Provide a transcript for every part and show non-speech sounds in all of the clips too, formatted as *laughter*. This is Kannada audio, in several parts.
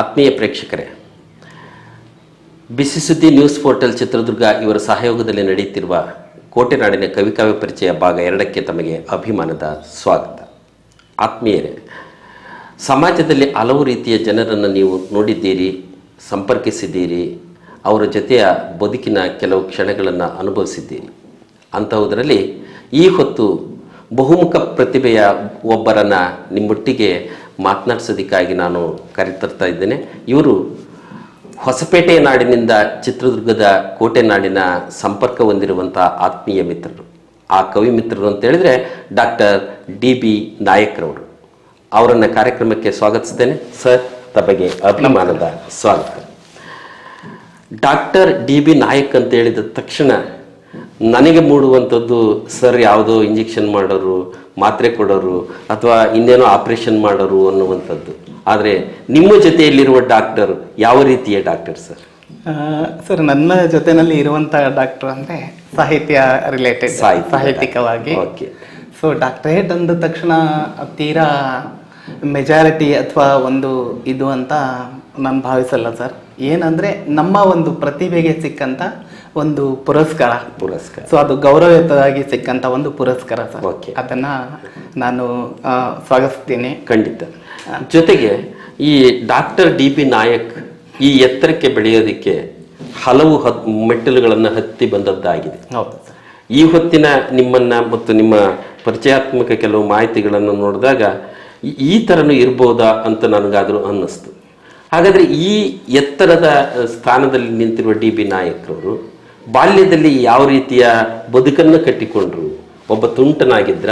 ಆತ್ಮೀಯ ಪ್ರೇಕ್ಷಕರೇ, ಬಿಸಿ ಸುದ್ದಿ ನ್ಯೂಸ್ ಪೋರ್ಟಲ್ ಚಿತ್ರದುರ್ಗ ಇವರ ಸಹಯೋಗದಲ್ಲಿ ನಡೆಯುತ್ತಿರುವ ಕೋಟೆನಾಡಿನ ಕವಿಕಾವ್ಯ ಪರಿಚಯ ಭಾಗ ಎರಡಕ್ಕೆ ತಮಗೆ ಅಭಿಮಾನದ ಸ್ವಾಗತ. ಆತ್ಮೀಯರೇ, ಸಮಾಜದಲ್ಲಿ ಹಲವು ರೀತಿಯ ಜನರನ್ನು ನೀವು ನೋಡಿದ್ದೀರಿ, ಸಂಪರ್ಕಿಸಿದ್ದೀರಿ, ಅವರ ಜೊತೆಯ ಬದುಕಿನ ಕೆಲವು ಕ್ಷಣಗಳನ್ನು ಅನುಭವಿಸಿದ್ದೀರಿ. ಅಂಥವುದರಲ್ಲಿ ಈ ಹೊತ್ತು ಬಹುಮುಖ ಪ್ರತಿಭೆಯ ಒಬ್ಬರನ್ನು ನಿಮ್ಮೊಟ್ಟಿಗೆ ಮಾತನಾಡಿಸೋದಕ್ಕಾಗಿ ನಾನು ಕರೆತರ್ತಾ ಇದ್ದೇನೆ. ಇವರು ಹೊಸಪೇಟೆ ನಾಡಿನಿಂದ ಚಿತ್ರದುರ್ಗದ ಕೋಟೆ ನಾಡಿನ ಸಂಪರ್ಕ ಹೊಂದಿರುವಂಥ ಆತ್ಮೀಯ ಮಿತ್ರರು. ಆ ಕವಿ ಮಿತ್ರರು ಅಂತ ಹೇಳಿದ್ರೆ ಡಾಕ್ಟರ್ ಡಿ ಬಿ ನಾಯಕ್ರವರು. ಅವರನ್ನು ಕಾರ್ಯಕ್ರಮಕ್ಕೆ ಸ್ವಾಗತಿಸ್ತೇನೆ. ಸರ್, ತಮಗೆ ಅಭಿಮಾನದ ಸ್ವಾಗತ. ಡಾಕ್ಟರ್ ಡಿ ಬಿ ನಾಯಕ್ ಅಂತ ಹೇಳಿದ ತಕ್ಷಣ ನನಗೆ ಮೂಡುವಂಥದ್ದು ಸರ್ ಯಾವುದೋ ಇಂಜೆಕ್ಷನ್ ಮಾಡೋರು ಮಾತ್ರೆ ಕೊಡೋರು ಅಥವಾ ಇನ್ನೇನೋ ಆಪರೇಷನ್ ಮಾಡೋರು ಅನ್ನುವಂಥದ್ದು. ಆದರೆ ನಿಮ್ಮ ಜೊತೆಯಲ್ಲಿರುವ ಡಾಕ್ಟರ್ ಯಾವ ರೀತಿಯ ಡಾಕ್ಟರ್ ಸರ್? ಸರ್ ನನ್ನ ಜೊತೆನಲ್ಲಿ ಇರುವಂತಹ ಡಾಕ್ಟರ್ ಅಂದ್ರೆ ಸಾಹಿತ್ಯ ರಿಲೇಟೆಡ್ ಸಾಹಿತ್ಯ. ಸಾಹಿತ್ಯಿಕವಾಗಿ. ಓಕೆ. ಸೊ ಡಾಕ್ಟರೇಟ್ ಅಂದ ತಕ್ಷಣ ತೀರಾ ಮೆಜಾರಿಟಿ ಅಥವಾ ಒಂದು ಇದು ಅಂತ ನಾನು ಭಾವಿಸಲ್ಲ ಸರ್. ಏನಂದ್ರೆ ನಮ್ಮ ಒಂದು ಪ್ರತಿಭೆಗೆ ಸಿಕ್ಕಂತ ಒಂದು ಪುರಸ್ಕಾರ. ಪುರಸ್ಕಾರ. ಸೊ ಅದು ಗೌರವಯುತವಾಗಿ ಸಿಕ್ಕಂತ ಒಂದು ಪುರಸ್ಕಾರ ಸರ್. ಅದನ್ನ ನಾನು ಸ್ವಾಗತಿಸ್ತೀನಿ. ಖಂಡಿತ. ಜೊತೆಗೆ ಈ ಡಾಕ್ಟರ್ ಡಿ ಪಿ ನಾಯಕ್ ಈ ಎತ್ತರಕ್ಕೆ ಬೆಳೆಯೋದಕ್ಕೆ ಹಲವು ಹತ್ ಮೆಟ್ಟಲುಗಳನ್ನು ಹತ್ತಿ ಬಂದದ್ದಾಗಿದೆ. ಹೌದು ಸರ್. ಈ ಹೊತ್ತಿನ ನಿಮ್ಮನ್ನ ಮತ್ತು ನಿಮ್ಮ ಪರಿಚಯಾತ್ಮಕ ಕೆಲವು ಮಾಹಿತಿಗಳನ್ನು ನೋಡಿದಾಗ ಈ- ತರನು ಥರನೂ ಇರ್ಬೋದಾ ಅಂತ ನನಗಾದರೂ ಅನ್ನಿಸ್ತು. ಹಾಗಾದರೆ ಈ ಎತ್ತರದ ಸ್ಥಾನದಲ್ಲಿ ನಿಂತಿರುವ ಡಿ ಬಿ ನಾಯಕರವರು ಬಾಲ್ಯದಲ್ಲಿ ಯಾವ ರೀತಿಯ ಬದುಕನ್ನು ಕಟ್ಟಿಕೊಂಡ್ರು? ಒಬ್ಬ ತುಂಟನಾಗಿದ್ರ?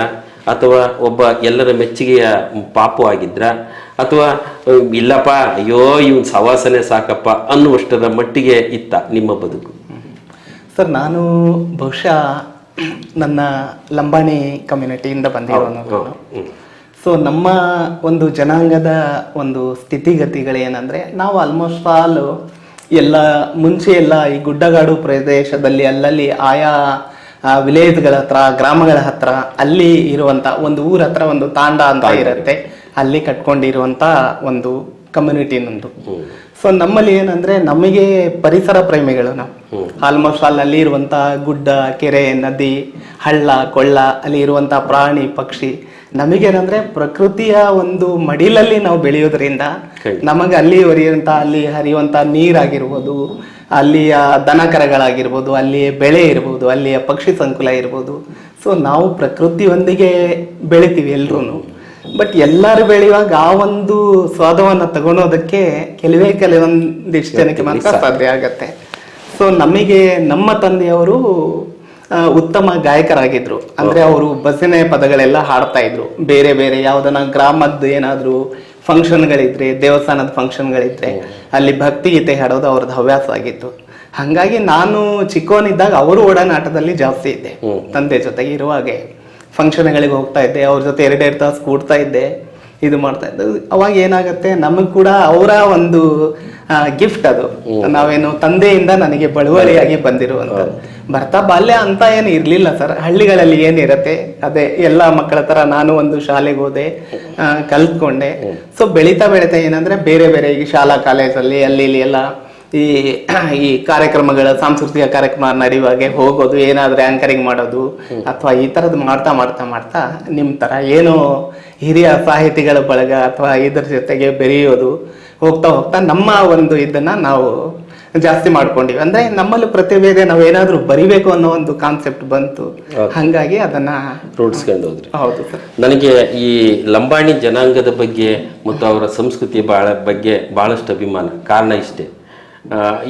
ಅಥವಾ ಒಬ್ಬ ಎಲ್ಲರ ಮೆಚ್ಚುಗೆಯ ಪಾಪು ಆಗಿದ್ರ? ಅಥವಾ ಇಲ್ಲಪ್ಪ ಅಯ್ಯೋ ಇವನ್ ಸವಾಸನೆ ಸಾಕಪ್ಪ ಅನ್ನುವಷ್ಟರ ಮಟ್ಟಿಗೆ ಇತ್ತ ನಿಮ್ಮ ಬದುಕು? ಸರ್ ನಾನು ಬಹುಶಃ ನನ್ನ ಲಂಬಾಣಿ ಕಮ್ಯುನಿಟಿಯಿಂದ ಬಂದಿರೋನು. ಸೊ ನಮ್ಮ ಒಂದು ಜನಾಂಗದ ಒಂದು ಸ್ಥಿತಿಗತಿಗಳೇನಂದ್ರೆ ನಾವು ಆಲ್ಮೋಸ್ಟ್ ಆಲ್ ಎಲ್ಲ ಮುಂಚೆ ಎಲ್ಲ ಈ ಗುಡ್ಡಗಾಡು ಪ್ರದೇಶದಲ್ಲಿ ಅಲ್ಲಲ್ಲಿ ಆಯಾ ವಿಲೇಜ್ಗಳ ಹತ್ರ ಗ್ರಾಮಗಳ ಹತ್ರ ಅಲ್ಲಿ ಇರುವಂತ ಒಂದು ಊರ ಹತ್ರ ಒಂದು ತಾಂಡ ಅಂತ ಇರುತ್ತೆ. ಅಲ್ಲಿ ಕಟ್ಕೊಂಡಿರುವಂತ ಒಂದು ಕಮ್ಯುನಿಟಿ ನಂದು ಸೊ ನಮ್ಮಲ್ಲಿ ಏನಂದ್ರೆ ನಮಗೆ ಪರಿಸರ ಪ್ರೇಮಿಗಳು ನಾವು. ಆಲ್ಮೋಸ್ಟ್ ಆಲ್ ಅಲ್ಲಿ ಇರುವಂತ ಗುಡ್ಡ ಕೆರೆ ನದಿ ಹಳ್ಳ ಕೊಳ್ಳ ಅಲ್ಲಿ ಇರುವಂತ ಪ್ರಾಣಿ ಪಕ್ಷಿ ನಮಗೇನಂದ್ರೆ ಪ್ರಕೃತಿಯ ಒಂದು ಮಡಿಲಲ್ಲಿ ನಾವು ಬೆಳೆಯೋದ್ರಿಂದ ನಮಗೆ ಅಲ್ಲಿ ಹರಿಯುವಂತ ಅಲ್ಲಿ ಹರಿಯುವಂತ ನೀರಾಗಿರ್ಬೋದು ಅಲ್ಲಿಯ ದನ ಕರಗಳಾಗಿರ್ಬೋದು ಅಲ್ಲಿಯ ಬೆಳೆ ಇರ್ಬೋದು ಅಲ್ಲಿಯ ಪಕ್ಷಿ ಸಂಕುಲ ಇರ್ಬೋದು. ಸೊ ನಾವು ಪ್ರಕೃತಿಯೊಂದಿಗೆ ಬೆಳಿತೀವಿ ಎಲ್ರೂ ಬಟ್ ಎಲ್ಲರೂ ಬೆಳೆಯುವಾಗ ಆ ಒಂದು ಸ್ವಾದವನ್ನು ತಗೊಳೋದಕ್ಕೆ ಕೆಲವೇ ಕೆಲವೊಂದಿಷ್ಟು ಜನಕ್ಕೆ ಮಾತ್ರ ಸಾಧ್ಯ. ಆಗತ್ತೆ. ಸೊ ನಮಗೆ ನಮ್ಮ ತಂದೆಯವರು ಉತ್ತಮ ಗಾಯಕರಾಗಿದ್ರು. ಅಂದ್ರೆ ಅವರು ಭಜನೆ ಪದಗಳೆಲ್ಲ ಹಾಡ್ತಾ ಇದ್ರು. ಬೇರೆ ಬೇರೆ ಯಾವ್ದನ ಗ್ರಾಮದ ಏನಾದ್ರು ಫಂಕ್ಷನ್ಗಳಿದ್ರೆ ದೇವಸ್ಥಾನದ ಫಂಕ್ಷನ್ಗಳಿದ್ರೆ ಅಲ್ಲಿ ಭಕ್ತಿ ಗೀತೆ ಹಾಡೋದು ಅವ್ರದ್ದು ಹವ್ಯಾಸ ಆಗಿತ್ತು. ಹಂಗಾಗಿ ನಾನು ಚಿಕ್ಕವನಿದ್ದಾಗ ಅವರು ಒಡನಾಟದಲ್ಲಿ ಜಾಸ್ತಿ ಇದ್ದೆ. ತಂದೆ ಜೊತೆಗೆ ಇರುವಾಗೆ ಫಂಕ್ಷನ್ಗಳಿಗೆ ಹೋಗ್ತಾ ಇದ್ದೆ ಅವ್ರ ಜೊತೆ ಎರಡೆರಡು ತಾಸು ಕೂಡ್ತಾ ಇದ್ದೆ ಇದು ಮಾಡ್ತಾ ಇದ್ದೆ. ಅವಾಗ ಏನಾಗುತ್ತೆ ನಮಗ್ ಕೂಡ ಅವರ ಒಂದು ಗಿಫ್ಟ್ ಅದು. ನಾವೇನು ತಂದೆಯಿಂದ ನನಗೆ ಬಳುವಳಿಯಾಗಿ ಬಂದಿರುವಂಥದ್ದು. ಬರ್ತಾ ಬಾಲ್ಯ ಅಂತ ಏನು ಇರ್ಲಿಲ್ಲ ಸರ್. ಹಳ್ಳಿಗಳಲ್ಲಿ ಏನಿರತ್ತೆ ಅದೇ ಎಲ್ಲ ಮಕ್ಕಳ ತರ ನಾನು ಒಂದು ಶಾಲೆಗೆ ಹೋದೆ ಕಲ್ತ್ಕೊಂಡೆ. ಸೊ ಬೆಳೀತಾ ಬೆಳೀತಾ ಏನಂದ್ರೆ ಬೇರೆ ಬೇರೆ ಈ ಶಾಲಾ ಕಾಲೇಜಲ್ಲಿ, ಅಲ್ಲಿ, ಇಲ್ಲಿ ಎಲ್ಲ ಈ ಈ ಕಾರ್ಯಕ್ರಮಗಳ, ಸಾಂಸ್ಕೃತಿಕ ಕಾರ್ಯಕ್ರಮ ನಡೆಯುವಾಗೆ ಹೋಗೋದು, ಏನಾದ್ರೆ ಆಂಕರಿಂಗ್ ಮಾಡೋದು, ಅಥವಾ ಈ ತರದ್ ಮಾಡ್ತಾ ಮಾಡ್ತಾ ಮಾಡ್ತಾ ನಿಮ್ ತರ ಏನೋ ಹಿರಿಯ ಸಾಹಿತಿಗಳ ಬಳಗ ಅಥವಾ ಇದ್ರ ಜೊತೆಗೆ ಬೆರೆಯೋದು, ಹೋಗ್ತಾ ಹೋಗ್ತಾ ನಮ್ಮ ಒಂದು ಇದನ್ನ ನಾವು ಜಾಸ್ತಿ ಮಾಡ್ಕೊಂಡಿವಿ. ಅಂದ್ರೆ ನಮ್ಮಲ್ಲಿ ಪ್ರತಿಭೆ ಇದೆ ನಾವೇನಾದ್ರೂ ಬರಿಬೇಕು ಅನ್ನೋ ಒಂದು ಕಾನ್ಸೆಪ್ಟ್ ಬಂತು. ಹಂಗಾಗಿ ಅದನ್ನ ರೂಢಿಸ್ಕೊಂಡು ಹೋದ್ರಿ. ಹೌದು ಸರ್. ನನಗೆ ಈ ಲಂಬಾಣಿ ಜನಾಂಗದ ಬಗ್ಗೆ ಮತ್ತು ಅವರ ಸಂಸ್ಕೃತಿ ಬಹಳ ಬಗ್ಗೆ ಬಹಳಷ್ಟು ಅಭಿಮಾನ. ಕಾರಣ ಇಷ್ಟೇ.